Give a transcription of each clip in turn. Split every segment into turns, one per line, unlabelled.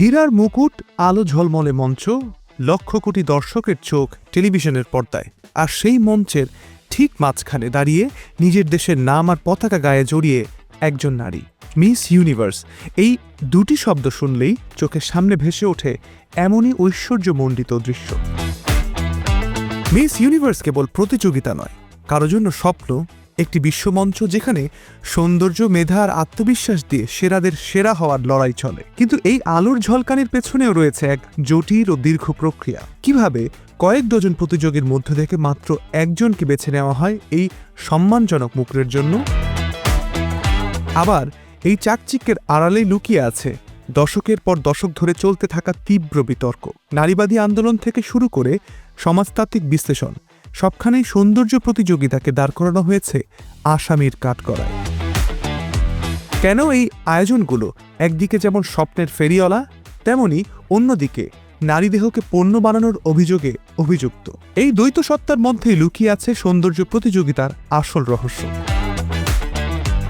হীরার মুকুট, আলো ঝলমলে মঞ্চ, লক্ষ কোটি দর্শকের চোখ টেলিভিশনের পর্দায়। আর সেই মঞ্চের ঠিক মাঝখানে দাঁড়িয়ে নিজের দেশের নাম আর পতাকা গায়ে জড়িয়ে একজন নারী, মিস ইউনিভার্স। এই দুটি শব্দ শুনলেই চোখের সামনে ভেসে ওঠে এমনই ঐশ্বর্যমণ্ডিত দৃশ্য। মিস ইউনিভার্স কেবল প্রতিযোগিতা নয়, কারও জন্য স্বপ্ন একটি বিশ্বমঞ্চ যেখানে সৌন্দর্য, মেধা আর আত্মবিশ্বাস দিয়ে সেরাদের সেরা হওয়ার লড়াই চলে। কিন্তু এই আলোর ঝলকানির পেছনেও রয়েছে এক জটিল ও দীর্ঘ প্রক্রিয়া। কীভাবে কয়েক ডজন প্রতিযোগীর মধ্য থেকে মাত্র একজনকে বেছে নেওয়া হয় এই সম্মানজনক মুকুরের জন্য? আবার এই চাকচিক্যের আড়ালেই লুকিয়ে আছে দশকের পর দশক ধরে চলতে থাকা তীব্র বিতর্ক। নারীবাদী আন্দোলন থেকে শুরু করে সমাজতাত্ত্বিক বিশ্লেষণ সবখানেই সৌন্দর্য প্রতিযোগিতাকে দাঁড় করানো হয়েছে আসামির কাঠগড়ায়। কেন এই আয়োজনগুলো? একদিকে যেমন স্বপ্নের ফেরিওয়ালা, তেমনি অন্যদিকে নারী দেহকে পণ্য বানানোর অভিযোগে অভিযুক্ত। এই দ্বৈত সত্তার মধ্যেই লুকিয়ে আছে সৌন্দর্য প্রতিযোগিতার আসল রহস্য।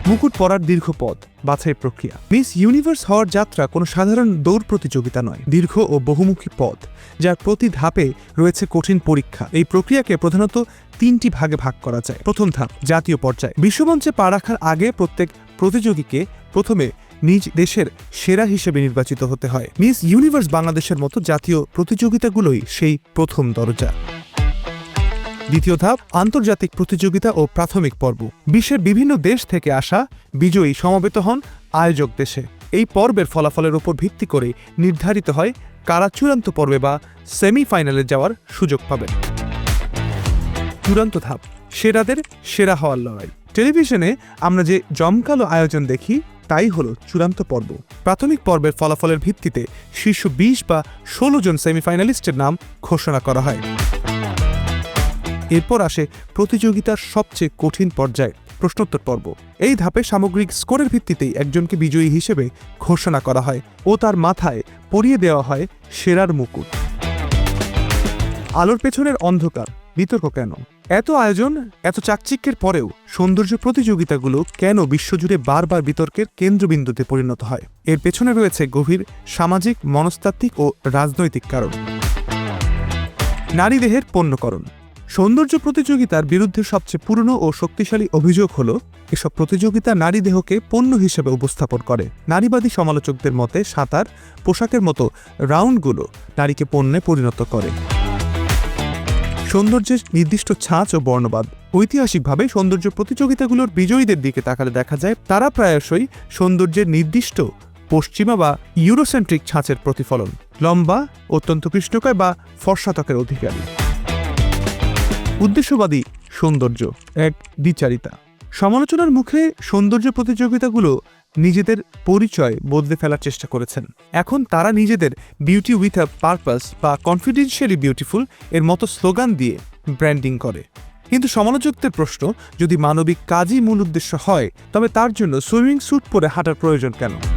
মুকুট পরার দীর্ঘ পথ। বাছাই প্রক্রিয়া। মিস ইউনিভার্স হওয়ার যাত্রা কোনো সাধারণ দৌড় প্রতিযোগিতা নয়, দীর্ঘ ও বহুমুখী পথ, যার প্রতি ধাপে রয়েছে কঠিন পরীক্ষা। এই প্রক্রিয়াকে প্রধানত তিনটি ভাগে ভাগ করা যায়। প্রথম ধাপ, জাতীয় পর্যায়ে। বিশ্বমঞ্চে পা রাখার আগে প্রত্যেক প্রতিযোগীকে প্রথমে নিজ দেশের সেরা হিসেবে নির্বাচিত হতে হয়। মিস ইউনিভার্স বাংলাদেশের মতো জাতীয় প্রতিযোগিতাগুলোই সেই প্রথম দরজা। দ্বিতীয় ধাপ, আন্তর্জাতিক প্রতিযোগিতা ও প্রাথমিক পর্ব। বিশ্বের বিভিন্ন দেশ থেকে আসা বিজয়ী সমবেত হন আয়োজক দেশে। এই পর্বের ফলাফলের উপর ভিত্তি করে নির্ধারিত হয় কারা চূড়ান্ত পর্বে বা সেমিফাইনালে যাওয়ার সুযোগ পাবেন। চূড়ান্ত ধাপ, সেরাদের সেরা হওয়ার লড়াই। টেলিভিশনে আমরা যে জমকালো আয়োজন দেখি, তাই হলো চূড়ান্ত পর্ব। প্রাথমিক পর্বের ফলাফলের ভিত্তিতে শীর্ষ বিশ বা ষোলো জন সেমিফাইনালিস্টের নাম ঘোষণা করা হয়। এরপর আসে প্রতিযোগিতার সবচেয়ে কঠিন পর্যায় প্রশ্নোত্তর পর্ব। এই ধাপে সামগ্রিক স্কোরের ভিত্তিতেই একজনকে বিজয়ী হিসেবে ঘোষণা করা হয় ও তার মাথায় পরিয়ে দেওয়া হয় সেরার মুকুট। আলোর পেছনের অন্ধকার, বিতর্ক কেন? এত আয়োজন, এত চাকচিক্যের পরেও সৌন্দর্য প্রতিযোগিতাগুলো কেন বিশ্বজুড়ে বারবার বিতর্কের কেন্দ্রবিন্দুতে পরিণত হয়? এর পেছনে রয়েছে গভীর সামাজিক, মনস্তাত্ত্বিক ও রাজনৈতিক কারণ। নারী দেহের পণ্যকরণ। সৌন্দর্য প্রতিযোগিতার বিরুদ্ধে সবচেয়ে পুরনো ও শক্তিশালী অভিযোগ হল, এসব প্রতিযোগিতা নারী দেহকে পণ্য হিসেবে উপস্থাপন করে। নারীবাদী সমালোচকদের মতে, সাঁতার, পোশাকের মতো রাউন্ডগুলো নারীকে পণ্যে পরিণত করে। সৌন্দর্যের নির্দিষ্ট ছাঁচ ও বর্ণবাদ। ঐতিহাসিকভাবে সৌন্দর্য প্রতিযোগিতাগুলোর বিজয়ীদের দিকে তাকালে দেখা যায়, তারা প্রায়শই সৌন্দর্যের নির্দিষ্ট পশ্চিমা বা ইউরোসেন্ট্রিক ছাঁচের প্রতিফলন। লম্বা, অত্যন্ত কৃষ্ণকায় বা ফর্সাতকের অধিকারী। উদ্দেশ্যবাদী সৌন্দর্য, এক দ্বিচারিতা। সমালোচনার মুখে সৌন্দর্য প্রতিযোগিতাগুলো নিজেদের পরিচয় বদলে ফেলার চেষ্টা করেছেন। এখন তারা নিজেদের বিউটি উইথ আ পারপাস বা কনফিডেন্সিয়ালি বিউটিফুল এর মতো স্লোগান দিয়ে ব্র্যান্ডিং করে। কিন্তু সমালোচকদের প্রশ্ন, যদি মানবিক কাজই মূল উদ্দেশ্য হয়, তবে তার জন্য সুইমিং স্যুট পরে হাঁটার প্রয়োজন কেন?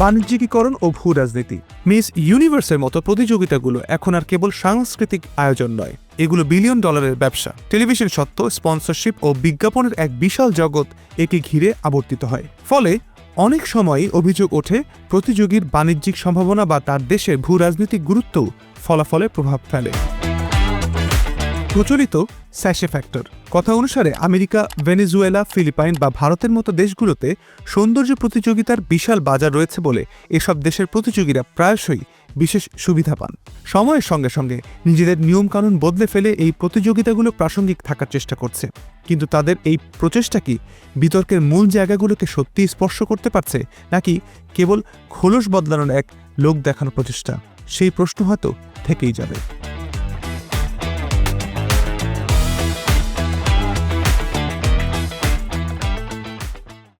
বাণিজ্যিকীকরণ ও ভূ রাজনীতি মিস ইউনিভার্সের মতো প্রতিযোগিতাগুলো এখন আর কেবল সাংস্কৃতিক আয়োজন নয়, এগুলো বিলিয়ন ডলারের ব্যবসা। টেলিভিশন সত্ত্ব স্পন্সরশিপ ও বিজ্ঞাপনের এক বিশাল জগৎ একে ঘিরে আবর্তিত হয়। ফলে অনেক সময়ই অভিযোগ ওঠে, প্রতিযোগীর বাণিজ্যিক সম্ভাবনা বা তার দেশের ভূ রাজনৈতিক গুরুত্বও ফলাফলে প্রভাব ফেলে। প্রচলিত স্যাশে ফ্যাক্টর। কথা অনুসারে, আমেরিকা, ভেনেজুয়েলা, ফিলিপাইন বা ভারতের মতো দেশগুলোতে সৌন্দর্য প্রতিযোগিতার বিশাল বাজার রয়েছে বলে এসব দেশের প্রতিযোগীরা প্রায়শই বিশেষ সুবিধা পান। সময়ের সঙ্গে সঙ্গে নিজেদের নিয়মকানুন বদলে ফেলে এই প্রতিযোগিতাগুলো প্রাসঙ্গিক থাকার চেষ্টা করছে। কিন্তু তাদের এই প্রচেষ্টা কি বিতর্কের মূল জায়গাগুলোকে সত্যিই স্পর্শ করতে পারছে, নাকি কেবল খোলস বদলানোর এক লোক দেখানো প্রচেষ্টা? সেই প্রশ্ন হয়তো থেকেই যাবে।